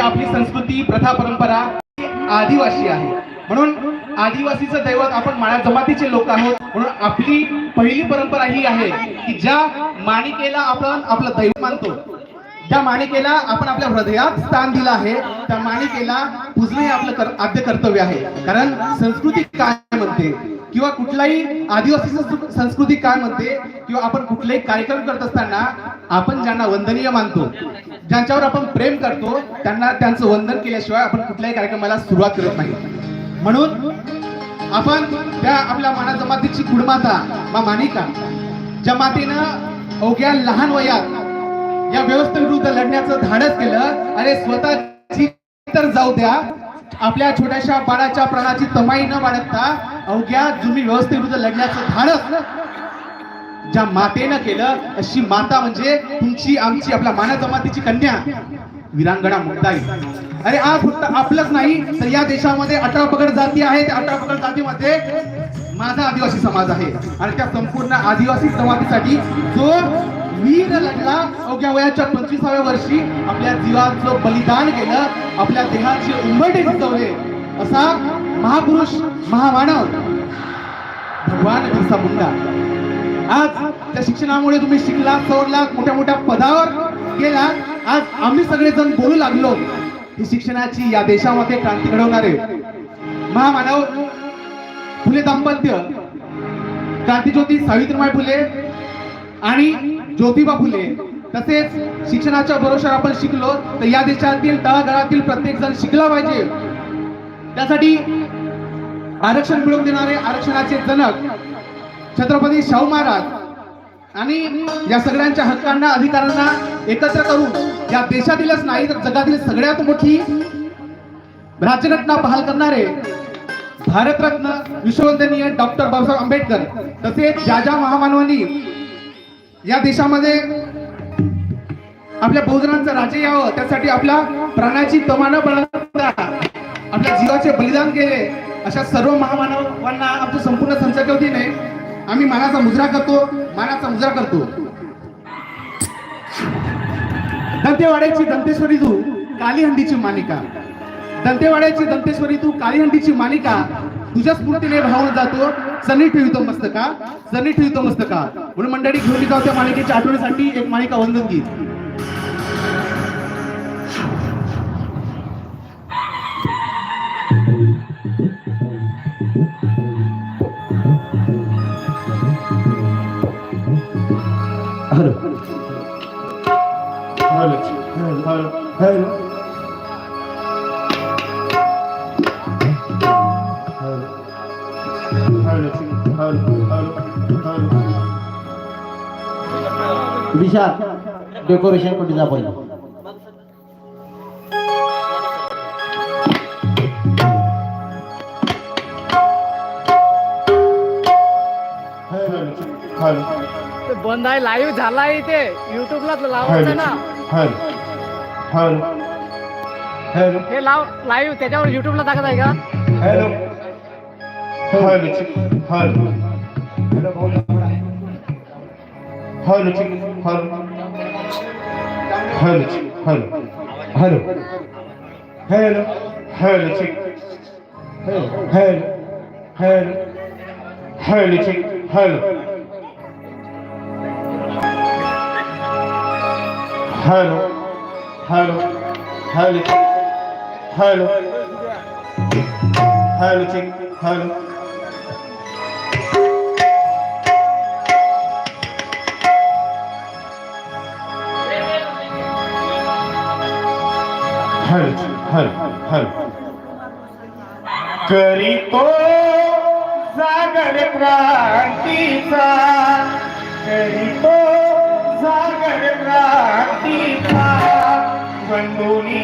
आपली संस्कृती प्रथा परंपरा आदिवासी आहे. म्हणून आदिवासीचं दैवत आपण माळा जमातीचे लोक आहोत. म्हणून आपली पहिली परंपरा ही आहे की ज्या माणिकेला आपण आपलं दैवत मानतो. ज्या माणिकेला आपण आपल्या हृदयात स्थान दिलं आहे त्या माणिकेला पूजणं हे आपलं आद्य कर्तव्य आहे. कारण संस्कृती काय म्हणते? किंवा कुठलाही आदिवासी संस्कृती काय म्हणते किंवा आपण कुठलाही कार्यक्रम करत असताना आपण ज्यांना वंदनीय मानतो ज्यांच्यावर आपण प्रेम करतो त्यांना त्यांचं वंदन केल्याशिवाय आपण कुठल्याही कार्यक्रमाला सुरुवात करत नाही. म्हणून आपण त्या आपल्या माना जमातीची गुणमाता मा मानिका ज्या मातेनं अवघ्या लहान वयात या व्यवस्थेविरुद्ध लढण्याचं धाडस केलं आणि स्वतःची तर जाऊ द्या आपल्या छोट्याशा बाळाच्या प्राणाची तमाई न बाळगता अवघ्या जुनी व्यवस्थेविरुद्ध लढण्याचं धाडस ज्या मातेनं केलं अशी माता म्हणजे तुमची आमची आपल्या माना जमातीची कन्या विरांगणा मुक्ताई. अरे आज फक्त आपलंच नाही तर या देशामध्ये अठरा पगड जाती आहे त्या अठरा पगड जातीमध्ये माझा आदिवासी समाज आहे. आणि त्या संपूर्ण आदिवासी समाजासाठी जो वीर लढला अवघ्या वयाच्या पंचवीसाव्या वर्षी आपल्या जीवाचं बलिदान केलं आपल्या देहाचे उंबरटे झिजवले असा महापुरुष महामानव. भगवान बिरसा मुंडा. आज त्या शिक्षणामुळे तुम्ही शिकला सवरला मोठ्या मोठ्या पदावर गेला. आज आम्ही सगळेजण बोलू लागलो. ही शिक्षणाची या देशामध्ये क्रांती घडवणारे महामानव फुले दाम्पत्य क्रांतीज्योती सावित्रीबाई फुले आणि ज्योतिबा फुले. तसेच शिक्षणाच्या भरोशावर आपण शिकलो तर या देशातील तळागाळातील प्रत्येक जण शिकला पाहिजे. त्यासाठी आरक्षण मिळवून देणारे आरक्षणाचे जनक छत्रपती शाहू महाराज आणि या सगळ्यांच्या हक्कांना अधिकारांना एकत्र करून या देशातीलच नाही तर जगातील सगळ्यात मोठी राज्यघटना बहाल करणारे भारतरत्न विश्ववंदनीय डॉक्टर बाबासाहेब आंबेडकर तसेच ज्या ज्या महामानवांनी या देशामध्ये आपल्या बहुजनांचं राज्य यावं त्यासाठी आपल्या प्राण्याची तमानं बनवता आपल्या जीवाचे बलिदान केले. अशा सर्व महामानवांना आमच्या संपूर्ण संसदेच्या वतीने आम्ही मानाचा मुजरा करतो मानाचा मुजरा करतो. दंतेवाड्याची दंतेश्वरी तू कालीहंडीची मालिका. दंतेवाड्याची दंतेश्वरी तू कालीहंडीची मालिका. तुझ्या स्फूर्तीने भावून जातो. चणी ठेवितो मस्तका. चणी ठेवितो मस्तका. म्हणून मंडळी घेऊन जाऊ त्या मालिकेच्या आठवणीसाठी एक मालिका वंदन गीत. Hello hello hello Vishal decoration कुठे जा पहिला ते बंद आहे लाईव्ह झाला आहे ते युट्यूबला लावायचं ना हे लाव लाईव्ह त्याच्यावर युट्यूबला टाकत आहे का hello hello hello hello Hello, hello, hello, hello, hello, chick, hello. Hello, hello, hello. करीतो सागर क्रांतीचा करीतो सागर क्रांतीचा बंधुनी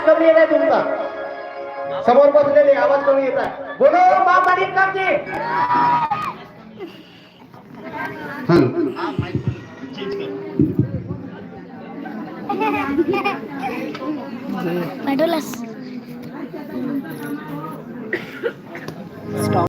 आवाज कमी येत आहे तुमचा. समोर बसलेले आवाज कमी येत आहे. बोलो मामाने काकी. पाठवलास